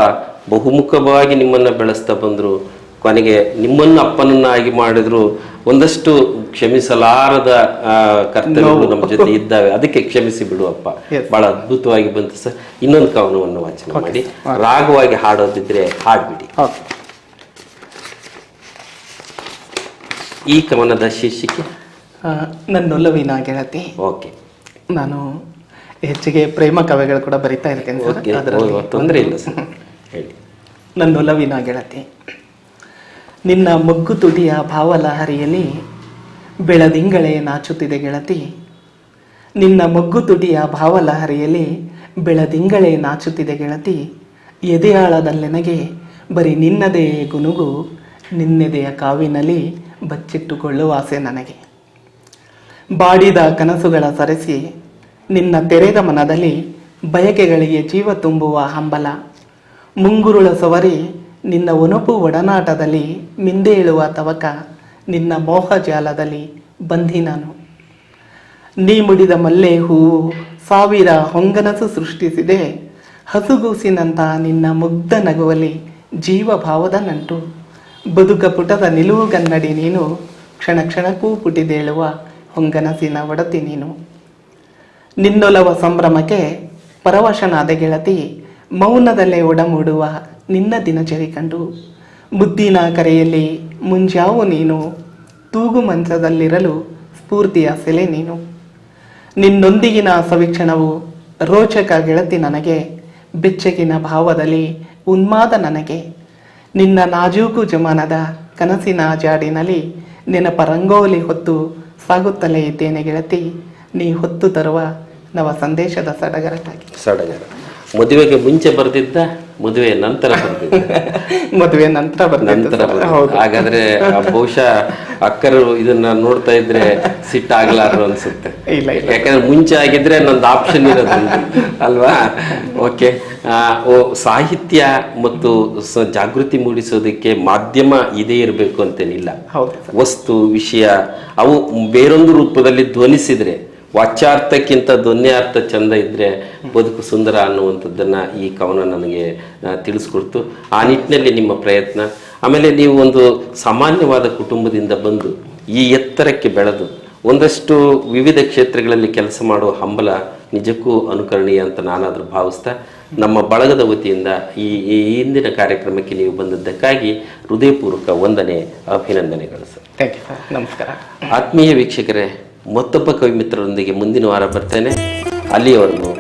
ಬಹುಮುಖವಾಗಿ ನಿಮ್ಮನ್ನ ಬೆಳೆಸ್ತಾ ಬಂದ್ರು. ಕೊನೆಗೆ ನಿಮ್ಮನ್ನು ಅಪ್ಪನನ್ನಾಗಿ ಮಾಡಿದ್ರು. ಒಂದಷ್ಟು ಕ್ಷಮಿಸಲಾರದ ಆ, ಕರ್ತವ್ಯಗಳು ನಮ್ಮ ಜೊತೆ ಇದ್ದಾವೆ. ಅದಕ್ಕೆ ಕ್ಷಮಿಸಿ ಬಿಡು ಅಪ್ಪ. ಬಹಳ ಅದ್ಭುತವಾಗಿ ಬಂತು ಸರ್. ಇನ್ನೊಂದು ಕವನವನ್ನು ವಾಚನ ಮಾಡಿ. ರಾಗವಾಗಿ ಹಾಡೋದಿದ್ರೆ ಹಾಡ್ಬಿಡಿ. ಈ ಕವನದ ಶೀರ್ಷಿಕೆ ನನ್ನೊಲವಿನ ಗೆಳತಿ. ಓಕೆ. ನಾನು ಹೆಚ್ಚಿಗೆ ಪ್ರೇಮ ಕವಿಗಳು ಕೂಡ ಬರಿತಾ ಇರ್ತೇನೆ ಸರ್. ಅದರಲ್ಲಿ ತೊಂದರೆ ಇಲ್ಲ ಸರ್. ಹೇಳಿ. ನನ್ನೊಲವಿನ ಗೆಳತಿ ನಿನ್ನ ಮೊಗ್ಗು ತುದಿಯ ಭಾವಲಹರಿಯಲ್ಲಿ ಬೆಳದಿಂಗಳೇ ನಾಚುತ್ತಿದೆ ಗೆಳತಿ. ನಿನ್ನ ಮೊಗ್ಗು ತುಟಿಯ ಭಾವಲಹರಿಯಲ್ಲಿ ಬೆಳದಿಂಗಳೇ ನಾಚುತ್ತಿದೆ ಗೆಳತಿ. ಎದೆಯಾಳದಲ್ಲೆನಗೆ ಬರೀ ನಿನ್ನದೇ ಗುನುಗು ನಿನ್ನೆದೆಯ ಕಾವಿನಲ್ಲಿ ಬಚ್ಚಿಟ್ಟುಕೊಳ್ಳುವ ಆಸೆ ನನಗೆ. ಬಾಡಿದ ಕನಸುಗಳ ಸರಸಿ, ನಿನ್ನ ತೆರೆದ ಮನದಲ್ಲಿ ಬಯಕೆಗಳಿಗೆ ಜೀವ ತುಂಬುವ ಹಂಬಲ. ಮುಂಗುರುಳ ಸವರಿ, ನಿನ್ನ ಒನಪು ಒಡನಾಟದಲ್ಲಿ ಮಿಂದೇಳುವ ತವಕ, ನಿನ್ನ ಮೋಹ ಜಾಲದಲ್ಲಿ ಬಂಧಿ ನಾನು. ನೀ ಮುಡಿದ ಮಲ್ಲೆ ಹೂವು ಸಾವಿರ ಹೊಂಗನಸು ಸೃಷ್ಟಿಸಿದೆ. ಹಸುಗೂಸಿನಂತ ನಿನ್ನ ಮುಗ್ಧ ನಗುವಲಿ ಜೀವ ಭಾವದ ನಂಟು. ಬದುಕ ಪುಟದ ನಿಲುವುಗನ್ನಡಿ ನೀನು, ಕ್ಷಣ ಕ್ಷಣಕ್ಕೂ ಪುಟಿದೇಳುವ ಹೊಂಗನಸಿನ ಒಡತಿ ನೀನು. ನಿನ್ನೊಲವ ಸಂಭ್ರಮಕ್ಕೆ ಪರವಶನಾದ ಗೆಳತಿ, ಮೌನದಲ್ಲೇ ಒಡಮೂಡುವ ನಿನ್ನ ದಿನಚರಿ ಕಂಡು. ಬುದ್ಧಿನ ಕರೆಯಲ್ಲಿ ಮುಂಜಾವು ನೀನು, ತೂಗು ಮಂಚದಲ್ಲಿರಲು ಸ್ಫೂರ್ತಿಯ ಸೆಲೆ ನೀನು. ನಿನ್ನೊಂದಿಗಿನ ಸವಿಕ್ಷಣವು ರೋಚಕ ಗೆಳತಿ ನನಗೆ, ಬೆಚ್ಚಗಿನ ಭಾವದಲ್ಲಿ ಉನ್ಮಾದ ನನಗೆ. ನಿನ್ನ ನಾಜೂಕು ಜಮಾನದ ಕನಸಿನ ಜಾಡಿನಲ್ಲಿ ನೆನಪ ರಂಗೋಲಿ ಹೊತ್ತು ಸಾಗುತ್ತಲೇ ಇದ್ದೇನೆ ಗೆಳತಿ. ನೀ ಹೊತ್ತು ತರುವ ನವ ಸಂದೇಶದ ಸಡಗರಕ್ಕಾಗಿ. ಸಡಗರ. ಮದುವೆಗೆ ಮುಂಚೆ ಬರೆದಿದ್ದ ಮದುವೆ ನಂತರ ಬರೆದಿದ್ದ. *laughs* ಮದುವೆ ನಂತರ ನಂತರ ಹಾಗಾದ್ರೆ ಆ *laughs* ಬಹುಶಃ ಅಕ್ಕರು ಇದನ್ನ ನೋಡ್ತಾ ಇದ್ರೆ ಸಿಟ್ಟಾಗ್ಲಾರ್ದು ಅನ್ಸುತ್ತೆ. ಇಲ್ಲ ಇಲ್ಲ. ಯಾಕಂದ್ರೆ ಮುಂಚೆ ಆಗಿದ್ರೆ ನಂದು ಆಪ್ಷನ್ ಇರೋದು *laughs* ಅಲ್ವಾ? ಓಕೆ ಓ ಸಾಹಿತ್ಯ ಮತ್ತು ಸ- ಜಾಗೃತಿ ಮೂಡಿಸೋದಕ್ಕೆ ಮಾಧ್ಯಮ ಇದೇ ಇರಬೇಕು ಅಂತೇನಿಲ್ಲ. ಹೌದು ವಸ್ತು ವಿಷಯ ಅವು ಬೇರೊಂದು ರೂಪದಲ್ಲಿ ಧ್ವನಿಸಿದ್ರೆ ವಾಚ್ಯಾರ್ಥಕ್ಕಿಂತ ಧ್ವನ್ಯಾರ್ಥ ಚಂದ ಇದ್ರೆ ಬದುಕು ಸುಂದರ ಅನ್ನುವಂಥದ್ದನ್ನ ಈ ಕವನ ನನಗೆ ತಿಳಿಸ್ಕೊಡ್ತು. ಆ ನಿಟ್ಟಿನಲ್ಲಿ ನಿಮ್ಮ ಪ್ರಯತ್ನ. ಆಮೇಲೆ ನೀವು ಒಂದು ಸಾಮಾನ್ಯವಾದ ಕುಟುಂಬದಿಂದ ಬಂದು ಈ ಎತ್ತರಕ್ಕೆ ಬೆಳೆದು ಒಂದಷ್ಟು ವಿವಿಧ ಕ್ಷೇತ್ರಗಳಲ್ಲಿ ಕೆಲಸ ಮಾಡುವ ಹಂಬಲ ನಿಜಕ್ಕೂ ಅನುಕರಣೀಯ ಅಂತ ನಾನಾದರೂ ಭಾವಿಸ್ತಾ ನಮ್ಮ ಬಳಗದ ವತಿಯಿಂದ ಈ ಈ ಹಿಂದಿನ ಕಾರ್ಯಕ್ರಮಕ್ಕೆ ನೀವು ಬಂದದ್ದಕ್ಕಾಗಿ ಹೃದಯಪೂರ್ವಕ ವಂದನೆ ಅಭಿನಂದನೆಗಳು ಸರ್. ಥ್ಯಾಂಕ್ ಯು ಸರ್ ನಮಸ್ಕಾರ. ಆತ್ಮೀಯ ವೀಕ್ಷಕರೇ ಮತ್ತೊಬ್ಬ ಕವಿ ಮಿತ್ರರೊಂದಿಗೆ ಮುಂದಿನ ವಾರ ಬರ್ತೇನೆ. ಅಲ್ಲಿಯವರೆಗೂ